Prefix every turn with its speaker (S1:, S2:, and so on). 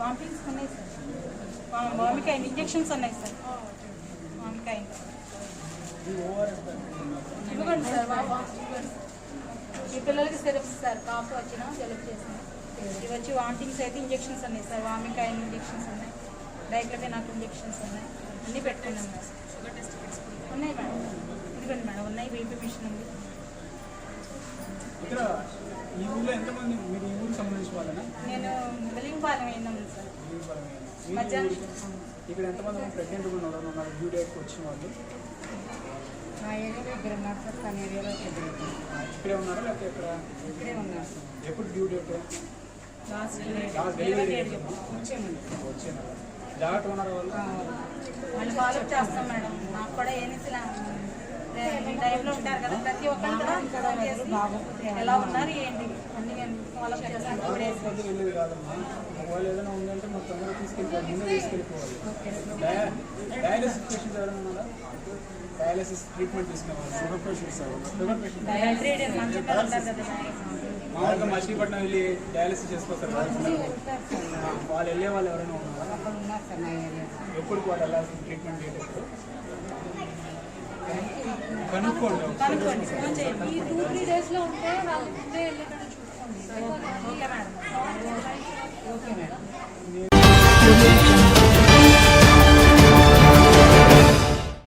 S1: Vomitings ఉన్నాయి sir. వామికాయ injections ఉన్నాయి సార్. వామికాయ ఇవ్వండి సార్ వా- పిల్లలకి సిరప్స్ సార్ కాఫ్ వచ్చినా సెలెక్ట్ చేసిన ఇవి వచ్చి వామిటింగ్స్ అయితే ఇంజెక్షన్స్ ఉన్నాయి సార్ వామికాయ ఇంజెక్షన్స్ ఉన్నాయి డైక్లఫెనాక్ ఇంజెక్షన్స్ ఉన్నాయి అన్నీ పెట్టుకున్నాం మేడం ఉన్నాయి మేడం ఉన్నాయి బీపీ మిషన్ ఉంది.
S2: ఇక్కడ ఈ ఊళ్ళో ఎంతమంది మీరు ఈ ఊరికి సంబంధించిన వాళ్ళనా?
S1: నేను అయినాము సార్. మధ్యాహ్నం
S2: ఇక్కడ ఎంతమంది ప్రెగ్నెంట్ ఉన్నారు? ఉన్నారు? డ్యూ డేట్కి వచ్చిన వాళ్ళు?
S1: మా ఏరియాలో ఇద్దరు ఉన్నారు సార్ తన ఏరియాలో.
S2: ఇక్కడే ఉన్నారా? లేకపోతే ఇక్కడ
S1: ఇక్కడే ఉన్నారు
S2: ఎప్పుడు డ్యూ డేట్ జాగ్రత్త ఉన్నారు వాళ్ళు?
S1: వాళ్ళు ఫాలో చేస్తాం మేడం. టైంలో ఉంటారు కదా ప్రతి ఒక్కరు కూడా ఫోన్ చేసి ఎలా ఉన్నారు ఏంటి? అన్ని ఫాలో చేస్తాం టూ డేస్
S2: వద్ద వెళ్ళేది కాదమ్మా ఒకవేళ ఏదైనా ఉందంటే మొత్తం తొందరగా తీసుకెళ్ళిపోవాలి ముందే తీసుకెళ్ళిపోవాలి. డయా- డయాలసిస్ ట్రీట్మెంట్ తీసుకునేవాళ్ళు. షుగర్ పేషెంట్స్ షుగర్ మామూలుగా మచిలీపట్నం వెళ్ళి డయాలసిస్ చేసుకొస్తారు వాళ్ళు వెళ్ళే వాళ్ళు ఎవరైనా ఉన్నారా? ఎప్పుడు వాళ్ళు వెళ్ళాల్సిన ట్రీట్మెంట్ డేట్ ఎప్పుడు కనుక్కోండి.
S1: కనుక్కోండి. ఫోన్ చేయండి.
S3: ఈ టూ త్రీ డేస్లో ఉంటే వాళ్ళు ముందే వెళ్ళేటట్టు చూసుకోండి.